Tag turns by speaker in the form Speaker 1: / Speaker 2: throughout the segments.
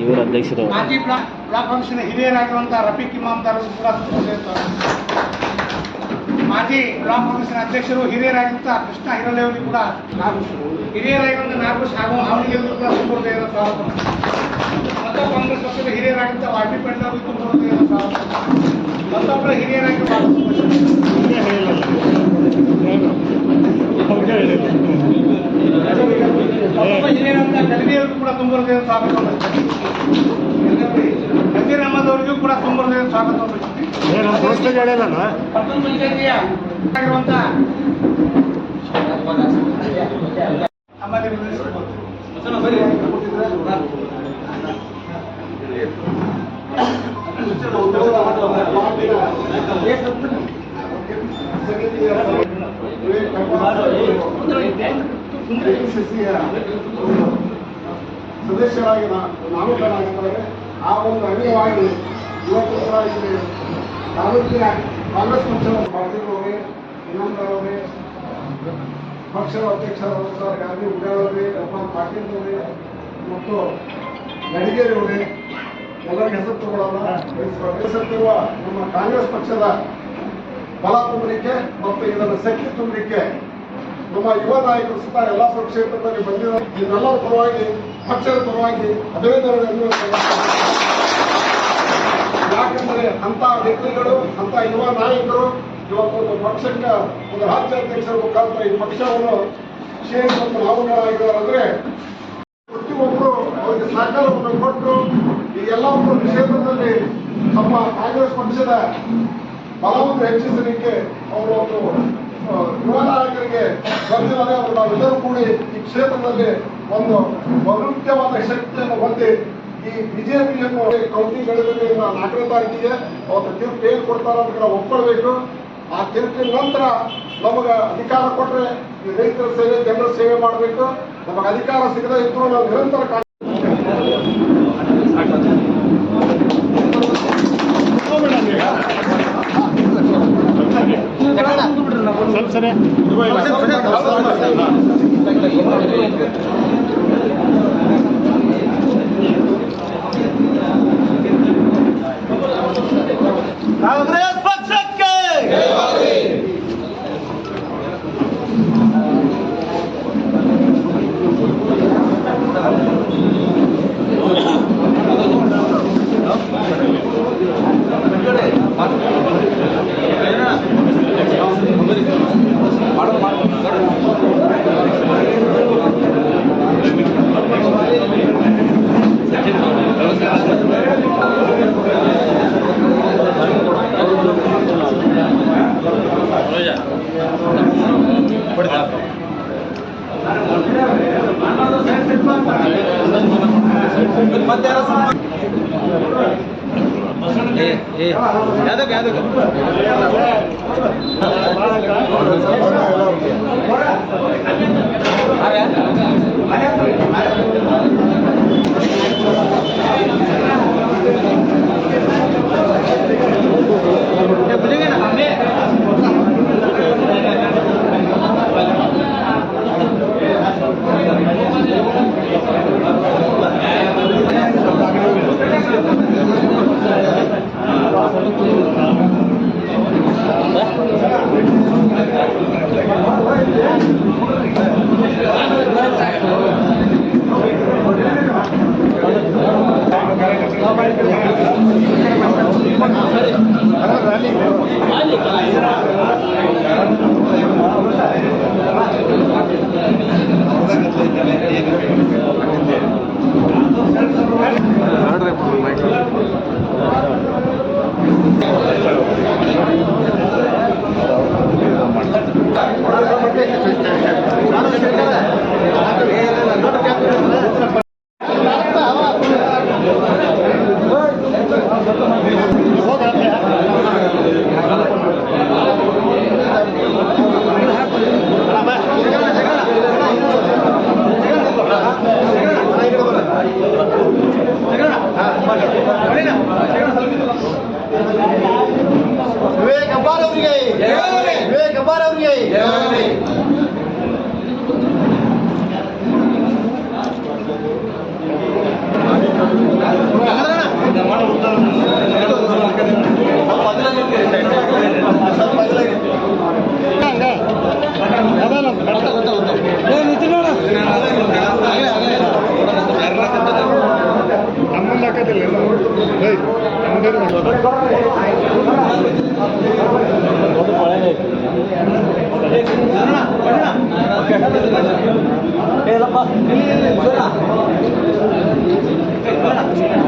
Speaker 1: ಇವರು ಅಧ್ಯಕ್ಷರು.
Speaker 2: ಮಾಜಿ ಬ್ಲಾಕ್ ಫಂಕ್ಷನ್ ಹಿರಿಯರಾಗಿರುವಂತಹ ರಫೀಕ್ ಇಮಾಮ್ದಾರರು ಕೂಡ ಮಾಜಿ ಬ್ಲಾಕ್ ಫಂಕ್ಷನ್ ಅಧ್ಯಕ್ಷರು ಹಿರಿಯರಾಗಿರುವಂತಹ ಕೃಷ್ಣ ಹಿರಲೇವರಿಗೆ ಕೂಡ ಹಿರಿಯರಾಗಿರುವಂತಹ ನಾಗಭೂಷಣ ಹಾಗೂ ಅವರಿಗೆ ಕೂಡ ತುಂಬುವುದಿಲ್ಲ ಸ್ವಾಗತ ಮತ್ತು ಕಾಂಗ್ರೆಸ್ ಪಕ್ಷದ ಹಿರಿಯರಾಗಿದ್ದ ವಾಟಿ ಪಂಡ್ ಅವರಿಗೆ ತುಂಬುವುದಿಲ್ಲ ಸ್ವಾಗತ ಹಿರಿಯರಾಗಿ ಕೂಡ ತುಂಬುವುದಿಲ್ಲ ಸ್ವಾಗತ ನಜೀರ್ ಅಹಮದ್ ಕೂಡ ತುಂಬುವುದಿಲ್ಲ ಸ್ವಾಗತ ಪಟ್ಟಣ ಪಂಚಾಯತಿಯ ಆಗಿರುವಂತ ನಮ್ಮಲ್ಲಿ
Speaker 3: ಸದಸ್ಯರಾಗಿ ನಾವು ನಾಮಕರಣಾಗಿದ್ದಾರೆ ಆ ಒಂದು ಅಂಗವಾಗಿ ಇವತ್ತು ತಾಲೂಕಿನ ಕಾಂಗ್ರೆಸ್ ಪಕ್ಷದ ಪಾಟೀಲ್ರವರೇ ಇನ್ನೊಂದರವರೇ ಪಕ್ಷದ ಅಧ್ಯಕ್ಷರಾದಂತಹ ಗಾಂಧಿ ಉಡಾಳವರೇ ರಘುನಾಥ್ ಪಾಟೀಲ್ ಅವರೇ ಮತ್ತು ಗಡಿಗೇರಿ ಎಲ್ಲರ ಹೆಸರುಗಳನ್ನು ವಹಿಸುತ್ತಿರುವ ನಮ್ಮ ಕಾಂಗ್ರೆಸ್ ಪಕ್ಷದ ಬಲ ತುಂಬಲಿಕ್ಕೆ ಮತ್ತು ಇದನ್ನು ಶಕ್ತಿ ತುಂಬಲಿಕ್ಕೆ ನಮ್ಮ ಯುವ ನಾಯಕರು ಸಹ ಎಲ್ಲ ಕ್ಷೇತ್ರದಲ್ಲಿ ಬಂದಿರೋ ಇದೆಲ್ಲರ ಪರವಾಗಿ, ಪಕ್ಷದ ಪರವಾಗಿ ಅಭಿನಂದನೆಗಳನ್ನು. ಯಾಕಂದ್ರೆ ಅಂತ ವ್ಯಕ್ತಿಗಳು ಅಂತ ಯುವ ನಾಯಕರು ಇವತ್ತೊಂದು ಪಕ್ಷಕ್ಕೆ, ಒಂದು ರಾಜ್ಯಾಧ್ಯಕ್ಷರ ಮುಖಾಂತರ ಈ ಪಕ್ಷವನ್ನು ಅಂದ್ರೆ ಪ್ರತಿ ಪ್ರತಿಯೊಬ್ಬರು ಅವರಿಗೆ ಸಹಕಾರವನ್ನು ಕೊಟ್ಟು ಈ ಒಂದು ಕ್ಷೇತ್ರದಲ್ಲಿ ನಮ್ಮ ಕಾಂಗ್ರೆಸ್ ಪಕ್ಷದ ಬಲವನ್ನು ಹೆಚ್ಚಿಸಲಿಕ್ಕೆ ಅವರು ಒಂದು ಆ, ಯುವ ನಾಯಕರಿಗೆ ಬಂದಿದ್ದಾರೆ ಅವರು ನಾವೆಲ್ಲರೂ ಕೂಡಿ ಈ ಕ್ಷೇತ್ರದಲ್ಲಿ ಒಂದು ಬಹುಮುಖ್ಯವಾದ ಶಕ್ತಿಯನ್ನು ಹೊಂದಿ ಈ ಬಿಜೆಪಿಯನ್ನು ಕೌಂಟಿ ಗಳಿಕೆ ನಾಲ್ಕನೇ ತಾರೀಕಿಗೆ ಅವತ್ತು ತೀರ್ಪು ಏನು ಕೊಡ್ತಾರ ನಾವು ಒಪ್ಕೊಳ್ಬೇಕು. ಆ ತೀರ್ಪಿನ ನಂತರ ನಮಗ ಅಧಿಕಾರ ಕೊಟ್ರೆ ಈ ರೈತರ ಸೇವೆ ಜನರ ಸೇವೆ ಮಾಡಬೇಕು. ನಮಗೆ ಅಧಿಕಾರ ಸಿಗದೆ ಇದ್ರು ನಾವು ನಿರಂತರ
Speaker 2: ছেড়ে
Speaker 1: Congress पक्ष ಯಾವ್ದಕ್ಕೆ ಯಾವ್ದಕ್ಕೆ? ಮಾಡ್ತಾರೆ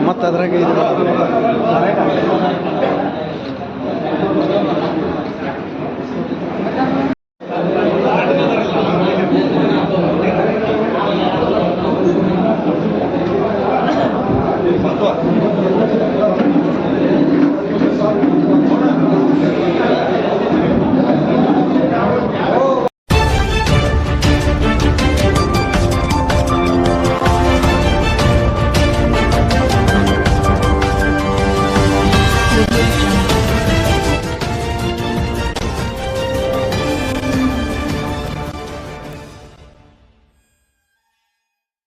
Speaker 3: ಮತ್ತೆ ಅದ್ರಾಗ ಇದು